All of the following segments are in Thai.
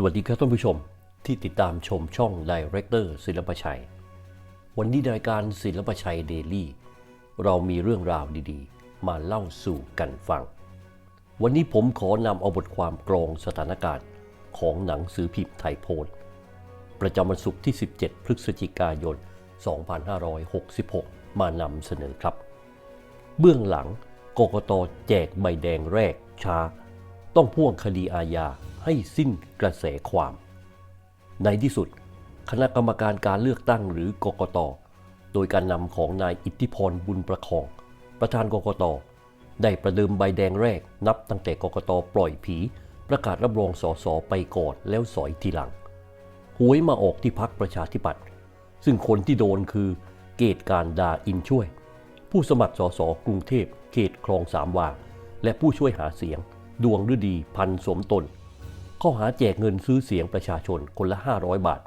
สวัสดีครับท่านผู้ชมที่ติดตามชมช่อง Director ศิลปชัย วันนี้รายการศิลปชัยเดลี่ เรามีเรื่องราวดีๆ มาเล่าสู่กันฟัง วันนี้ผมขอนำเอาบทความกรองสถานการณ์ของหนังสือพิมพ์ไทยโพสต์ประจำวันศุกร์ที่ 17 พฤศจิกายน 2566 มานำเสนอครับ เบื้องหลังกกตแจกใบแดงแรกช้า ต้องพ่วงคดีอาญา ให้สิ้นกระแสความ ในที่สุด คณะกรรมการการเลือกตั้งหรือกกต โดยการนำของนายอิทธิพรบุญประคอง ประธานกกต ได้ประเดิมใบแดงแรกนับตั้งแต่กกตปล่อยผี ประกาศรับรองสสไปก่อนแล้วสอยทีหลังหวยมาออกที่พักประชาธิปัตย์ซึ่งคนที่โดนคือเกตการดาอินช่วย ผู้สมัครสสกรุงเทพเขตคลองสามวา และผู้ช่วยหาเสียง ดวงฤดีพันสมตน ข้อหาแจกเงินซื้อเสียงประชาชนคนละ 500 บาท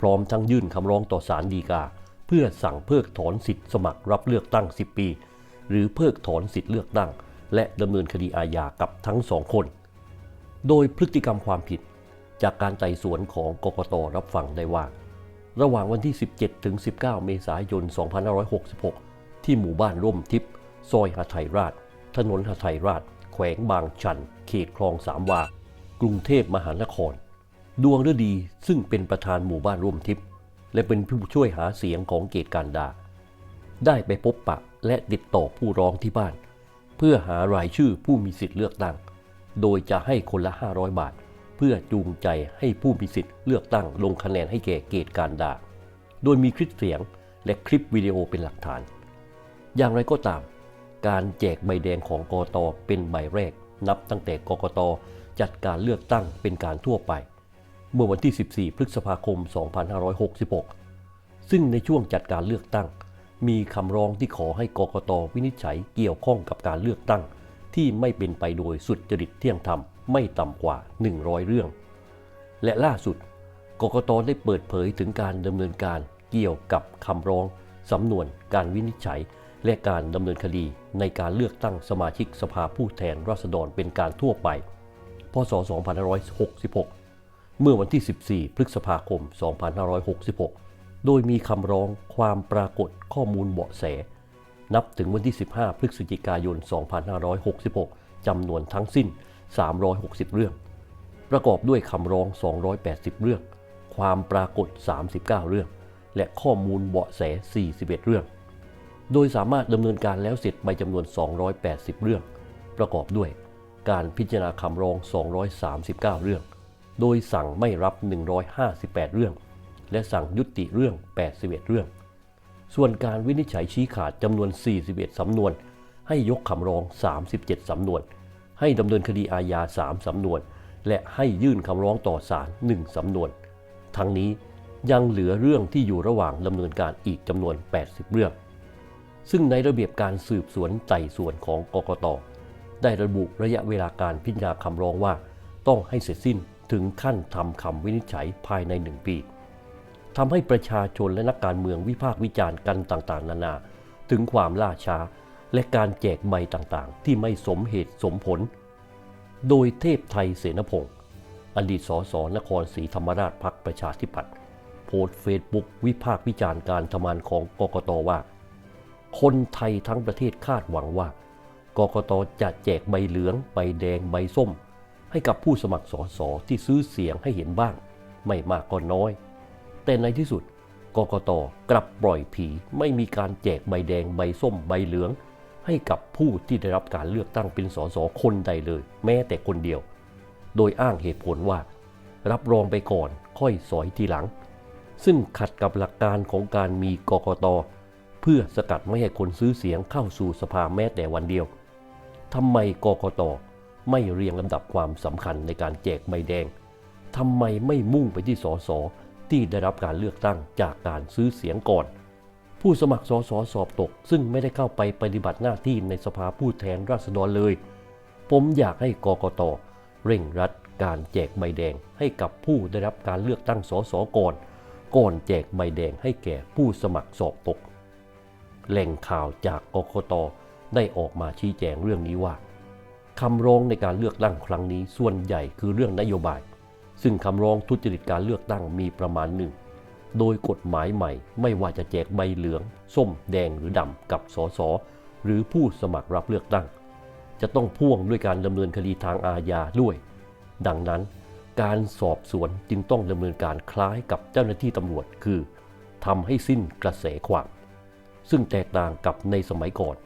พร้อมทั้งยื่นคำร้องต่อศาลฎีกา เพื่อสั่งเพิกถอนสิทธิสมัครรับเลือกตั้ง 10 ปี หรือเพิกถอนสิทธิเลือกตั้ง และดำเนินคดีอาญากับทั้งสองคน โดยพฤติกรรมความผิด จากการไต่สวนของกกตรับฟังได้ว่า ระหว่างวันที่ 17ถึง19 เมษายน 2566 ที่หมู่บ้านร่มทิพย์ซอยหาไทยราช ถนนหาไทยราช แขวงบางชัน เขตคลองสามวา กรุงเทพมหานคร ดวงฤดีซึ่งเป็นประธานหมู่บ้านร่วมทิพย์และเป็นผู้ช่วยหาเสียงของเกตการดา ได้ไปพบปะและติดต่อผู้ร้องที่บ้าน เพื่อหารายชื่อผู้มีสิทธิ์เลือกตั้ง โดยจะให้คนละ 500 บาท เพื่อจูงใจให้ผู้มีสิทธิ์เลือกตั้งลงคะแนนให้แก่เกตการดา โดยมีคลิปเสียงและคลิปวิดีโอเป็นหลักฐาน อย่างไรก็ตาม การแจกใบแดงของกกตเป็นใบแรก นับตั้งแต่กกต จัดการเลือกตั้งเป็นการทั่วไป เมื่อวันที่ 14 พฤษภาคม 2566 ซึ่งในช่วงจัดการเลือกตั้ง มีคำร้องที่ขอให้กกตวินิจฉัยเกี่ยวข้องกับการเลือกตั้ง ที่ไม่เป็นไปโดยสุดจริตเที่ยงธรรมไม่ต่ำกว่า 100 เรื่อง และล่าสุดกกตได้เปิดเผยถึงการดำเนินการเกี่ยวกับคำร้องสำนวน การวินิจฉัย และการดำเนินคดีในการเลือกตั้งสมาชิกสภาผู้แทนราษฎรเป็นการทั่วไป พศ 2566 เมื่อวันที่ 14 พฤษภาคม 2566 โดยมีคำร้องความปรากฏข้อมูลเบาะแส นับถึงวันที่ 15 พฤศจิกายน 2566 จำนวนทั้งสิ้น 360 เรื่อง ประกอบด้วยคำร้อง 280 เรื่อง ความปรากฏ 39 เรื่อง และข้อมูลเบาะแส 41 เรื่อง โดยสามารถดำเนินการแล้วเสร็จไปจำนวน 280 เรื่อง ประกอบด้วย การพิจารณาคำร้อง 239 เรื่อง โดยสั่งไม่รับ 158 เรื่อง และสั่งยุติเรื่อง 81 เรื่อง ส่วนการวินิจฉัยชี้ขาดจำนวน 41 สำนวน ให้ยกคำร้อง 37 สำนวน ให้ดำเนินคดีอาญา 3 สำนวน และให้ยื่นคำร้องต่อศาล 1 สำนวน ทั้งนี้ยังเหลือเรื่องที่อยู่ระหว่างดำเนินการอีกจำนวน 80 เรื่อง ซึ่งในระเบียบการสืบสวนไต่สวนของกกต ได้ระบุระยะเวลาการพิจารณาคำร้องว่า ต้องให้เสร็จสิ้นถึงขั้นทำคำวินิจฉัยภายในหนึ่งปีทำให้ประชาชนและนักการเมืองวิพากษ์วิจารณ์กันต่างๆ นานา ถึงความล่าช้า และการแจกใบต่างๆ ที่ไม่สมเหตุสมผล โดยเทพไทยเสนพงศ์อดีตสสนครศรีธรรมราชพักประชาธิปัตย์โพสต์เฟซบุ๊กวิพากษ์วิจารณ์การทำงานของกกตว่า คนไทยทั้งประเทศคาดหวังว่า กกตจะแจกใบเหลือง ใบแดง ใบส้ม ให้กับผู้สมัครสสที่ซื้อเสียงให้เห็นบ้าง ไม่มากก็น้อย แต่ในที่สุดกกตกลับปล่อยผีไม่มีการแจกใบแดงใบส้มใบเหลือง ให้กับผู้ที่ได้รับการเลือกตั้งเป็นสสคนใดเลย แม้แต่คนเดียว โดยอ้างเหตุผลว่า รับรองไปก่อนค่อยสอยทีหลัง ซึ่งขัดกับหลักการของการมีกกตเพื่อสกัดไม่ให้คนซื้อเสียงเข้าสู่สภาแม้แต่วันเดียว ทำไมกกตไม่เรียงลำดับความสำคัญในการแจกใบแดงทำไมไม่มุ่งไปที่สสที่ได้รับการเลือกตั้งจากการซื้อเสียงก่อน ผู้สมัครสสสอบตก ซึ่งไม่ได้เข้าไปปฏิบัติหน้าที่ในสภาผู้แทนราษฎรเลย ผมอยากให้กกตเร่งรัดการแจกใบแดงให้กับผู้ได้รับการเลือกตั้งสสก่อน ก่อนแจกใบแดงให้แก่ผู้สมัครสอบตก แหล่งข่าวจากกกต ได้ออกมาชี้แจงเรื่องนี้ว่าคำร้องในการเลือกตั้งครั้งนี้ส่วนใหญ่คือเรื่องนโยบาย ซึ่งคำร้องทุจริตการเลือกตั้งมีประมาณหนึ่ง โดยกฎหมายใหม่ไม่ว่าจะแจกใบเหลือง ส้ม แดงหรือดำกับสสหรือผู้สมัครรับเลือกตั้ง จะต้องพ่วงด้วยการดำเนินคดีทางอาญาด้วย ดังนั้น การสอบสวนจึงต้องดำเนินการคล้ายกับเจ้าหน้าที่ตำรวจคือทำให้สิ้นกระแสความ ซึ่งแตกต่างกับในสมัยก่อน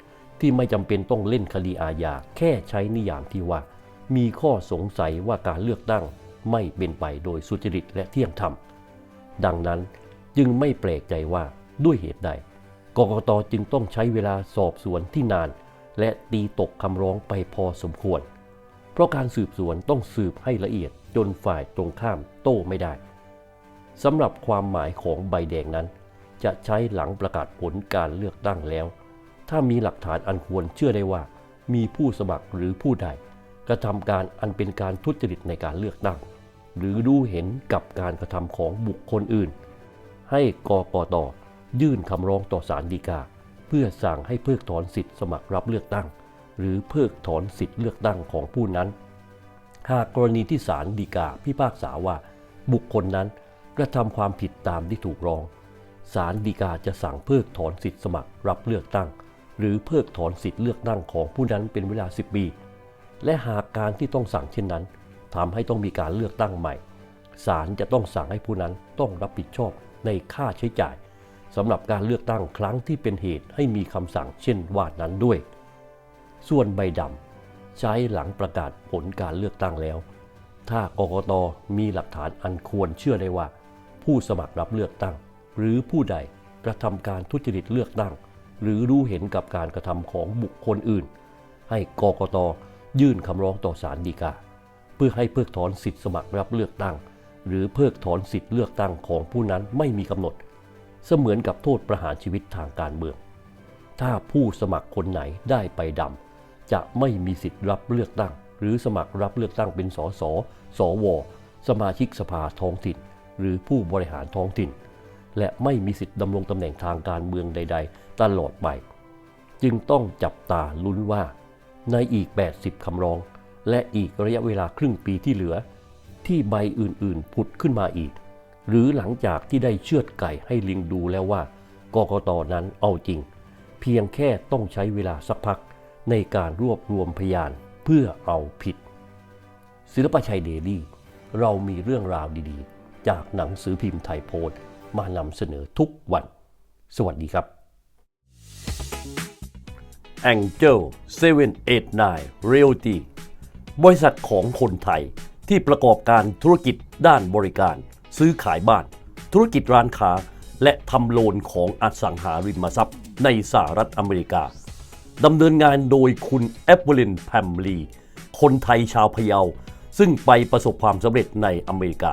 ที่ไม่จำเป็นต้องเล่นคดีอาญาแค่ใช้นิยามที่ว่า มีข้อสงสัยว่าการเลือกตั้งไม่เป็นไปโดยสุจริตและเที่ยงธรรม ดังนั้นจึงไม่แปลกใจว่าด้วยเหตุใดกกตจึงต้องใช้เวลาสอบสวนที่นาน และตีตกคำร้องไปพอสมควร เพราะการสืบสวนต้องสืบให้ละเอียดจนฝ่ายตรงข้ามโต้ไม่ได้สำหรับความหมายของใบแดงนั้น จะใช้หลังประกาศผลการเลือกตั้งแล้ว ถ้ามีหลักฐานอันควรเชื่อได้ว่ามีผู้สมัครหรือผู้ใดกระทำการอันเป็นการทุจริตในการเลือกตั้ง หรือรู้เห็นกับการกระทำของบุคคลอื่น ให้กกตยื่นคำร้องต่อศาลฎีกา เพื่อสั่งให้เพิกถอนสิทธิสมัครรับเลือกตั้ง หรือเพิกถอนสิทธิเลือกตั้งของผู้นั้น หากกรณีที่ศาลฎีกาพิพากษาว่า บุคคลนั้นกระทำความผิดตามที่ถูกร้องศาลฎีกาจะสั่งเพิกถอนสิทธิสมัครรับเลือกตั้ง หรือเพิกถอนสิทธิเลือกตั้งของผู้นั้นเป็นเวลา 10 ปี และหากการที่ต้องสั่งเช่นนั้นทำให้ต้องมีการเลือกตั้งใหม่ศาลจะต้องสั่งให้ผู้นั้นต้องรับผิดชอบในค่าใช้จ่ายสำหรับการเลือกตั้งครั้งที่เป็นเหตุให้มีคำสั่งเช่นว่านั้นด้วย ส่วนใบดำใช้หลังประกาศผลการเลือกตั้งแล้ว ถ้ากกตมีหลักฐานอันควรเชื่อได้ว่า ผู้สมัครรับเลือกตั้ง หรือผู้ใดกระทำการทุจริตเลือกตั้ง หรือรู้เห็นกับการกระทำของบุคคลอื่น ให้กกตยื่นคำร้องต่อศาลฎีกา เพื่อให้เพิกถอนสิทธิสมัครรับเลือกตั้ง หรือเพิกถอนสิทธิเลือกตั้งของผู้นั้นไม่มีกำหนด เสมือนกับโทษประหารชีวิตทางการเมือง ถ้าผู้สมัครคนไหนได้ไปดำจะไม่มีสิทธิ์รับเลือกตั้ง หรือสมัครรับเลือกตั้งเป็นสสสว สมาชิกสภาท้องถิ่น หรือผู้บริหารท้องถิ่น และไม่มีสิทธิ์ดำรงตำแหน่งทางการเมืองใด ๆ ตลอดไป จึงต้องจับตาลุ้นว่า ในอีก 80 คำร้อง และอีกระยะเวลาครึ่งปีที่เหลือ ที่ใบอื่นๆผุดขึ้นมาอีก หรือหลังจากที่ได้เชือดไก่ให้ลิงดูแล้วว่ากกตนั้นเอาจริง เพียงแค่ต้องใช้เวลาสักพักในการรวบรวมพยานเพื่อเอาผิด ศิลปชัยเดลี่ เรามีเรื่องราวดีๆ จากหนังสือพิมพ์ไทยโพสต์ มานำเสนอทุกวัน สวัสดีครับ Angel 789 Realty บริษัทของคนไทยที่ประกอบการธุรกิจด้านบริการ ซื้อขายบ้าน ธุรกิจร้านค้า และทำโลนของอสังหาริมทรัพย์ ในสหรัฐอเมริกาดำเนินงานโดยคุณแอปเวลินแพมลี คนไทยชาวพะเยา ซึ่งไปประสบความสำเร็จในอเมริกา